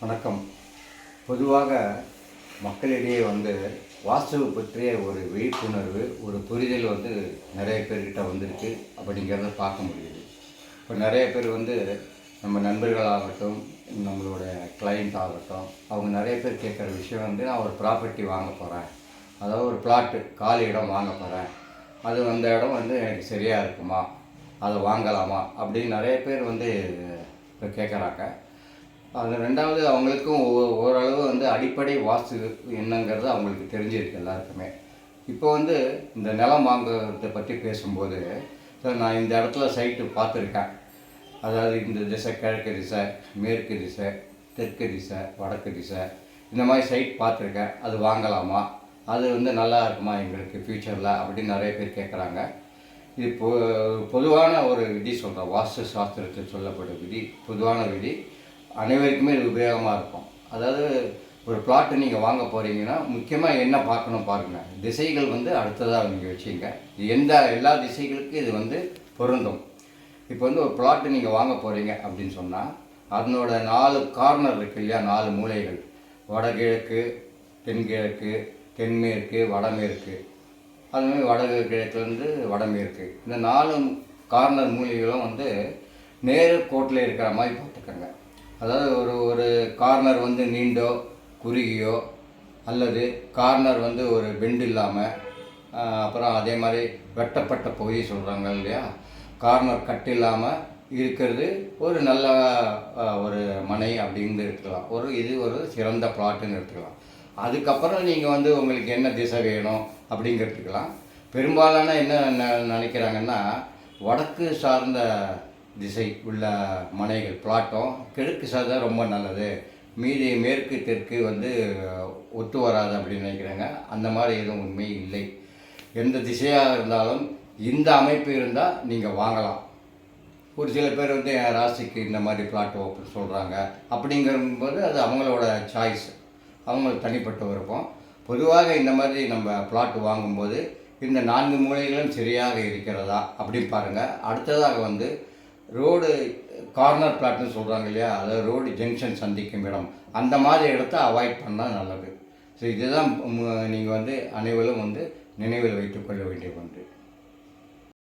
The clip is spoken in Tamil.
வணக்கம். பொதுவாக மக்களிடையே வந்து வாஸ்துவை பற்றிய ஒரு விழிப்புணர்வு ஒரு புரிதல் வந்து நிறைய பேர்கிட்ட வந்திருக்கு. அப்படிங்கிறத பார்க்க முடியுது. இப்போ நிறைய பேர் வந்து நம்ம நண்பர்களாகட்டும் நம்மளோட கிளைண்ட் ஆகட்டும் அவங்க நிறைய பேர் கேட்குற விஷயம் வந்து நான் ஒரு ப்ராப்பர்ட்டி வாங்க போகிறேன் அதாவது ஒரு பிளாட்டு காலி இடம் வாங்க போகிறேன் அது அந்த இடம் வந்து எனக்கு சரியாக இருக்குமா? அதை வாங்கலாமா? அப்படின்னு நிறைய பேர் வந்து இப்போ கேட்குறாங்க. அதில் ரெண்டாவது அவங்களுக்கும் ஓரளவு வந்து அடிப்படை வாஸ்து என்னங்கிறது அவங்களுக்கு தெரிஞ்சிருக்கு எல்லாருக்குமே. இப்போ வந்து இந்த நிலம் வாங்குறதை பற்றி பேசும்போது சார் நான் இந்த இடத்துல சைட்டு பார்த்துருக்கேன். அதாவது இந்த திசை கிழக்கு திசை மேற்கு திசை தெற்கு திசை வடக்கு திசை இந்த மாதிரி சைட் பார்த்துருக்கேன். அது வாங்கலாமா? அது வந்து நல்லா இருக்குமா எங்களுக்கு ஃப்யூச்சரில்? அப்படின்னு நிறைய பேர் கேட்குறாங்க இது பொ பொதுவான ஒரு விதி சொல்கிறேன் வாஸ்து சாஸ்திரத்தில் சொல்லப்படும் விதி பொதுவான விதி. அனைவருக்குமே இது உபயோகமாக இருக்கும். அதாவது ஒரு பிளாட்டு நீங்கள் வாங்க போகிறீங்கன்னா முக்கியமாக என்ன பார்க்கணும் பாருங்கள் திசைகள் வந்து அடுத்ததாக நீங்கள் வச்சுங்க. எந்த எல்லா திசைகளுக்கும் இது வந்து பொருந்தும். இப்போ வந்து ஒரு பிளாட்டு நீங்கள் வாங்க போகிறீங்க அப்படின்னு சொன்னால் அதனோட நாலு கார்னர் இருக்கு இல்லையா? நாலு மூலைகள். வடகிழக்கு தென்கிழக்கு தென்மேற்கு வடமேற்கு. அதுமாதிரி வடகு கிழக்குலேருந்து வடமேற்கு. இந்த நாலு கார்னர் மூலைகளும் வந்து நேரு கோட்டில் இருக்கிற மாதிரி பார்த்துக்கோங்க. அதாவது ஒரு ஒரு கார்னர் வந்து நீண்டோ குறுகியோ அல்லது கார்னர் வந்து ஒரு பெண்டு இல்லாமல் அப்புறம் அதே மாதிரி வெட்டப்பட்ட பகுதி சொல்கிறாங்க இல்லையா? கார்னர் கட் இல்லாமல் இருக்கிறது ஒரு நல்ல ஒரு மனை அப்படின்னு எடுத்துக்கலாம். ஒரு இது ஒரு சிறந்த பிளாட்டுன்னு எடுத்துக்கலாம். அதுக்கப்புறம் நீங்கள் வந்து உங்களுக்கு என்ன திசை வேணும் அப்படிங்கிறதுக்கலாம் பெரும்பாலான என்ன நினைக்கிறாங்கன்னா வடக்கு சார்ந்த திசை உள்ள மனைகள் பிளாட்டும் கிழக்கு சாதம் ரொம்ப நல்லது. மீதி மேற்கு தெற்கு வந்து ஒத்து வராது அப்படின்னு நினைக்கிறாங்க. அந்த மாதிரி எதுவும் உண்மை இல்லை. எந்த திசையாக இருந்தாலும் இந்த அமைப்பு இருந்தால் நீங்கள் வாங்கலாம். ஒரு சில பேர் வந்து என் ராசிக்கு இந்த மாதிரி பிளாட் ஓப்பன் சொல்கிறாங்க அப்படிங்கும்போது அது அவங்களோட சாய்ஸ் அவங்களுக்கு தனிப்பட்ட விருப்பம். பொதுவாக இந்த மாதிரி நம்ம பிளாட் வாங்கும்போது இந்த நான்கு மூலைகளும் சரியாக இருக்கிறதா அப்படின்னு பாருங்கள் அடுத்ததாக வந்து ரோடு கார்னர் பிளாட்னு சொல்கிறாங்க இல்லையா? அதாவது ரோடு ஜங்ஷன் சந்திக்கும் இடம். அந்த மாதிரி இடத்த அவாய்ட் பண்ணால் நல்லது. ஸோ இதுதான் நீங்கள் வந்து அனைவரும் வந்து நினைவில் வைத்துக்கொள்ள வேண்டிய ஒன்று.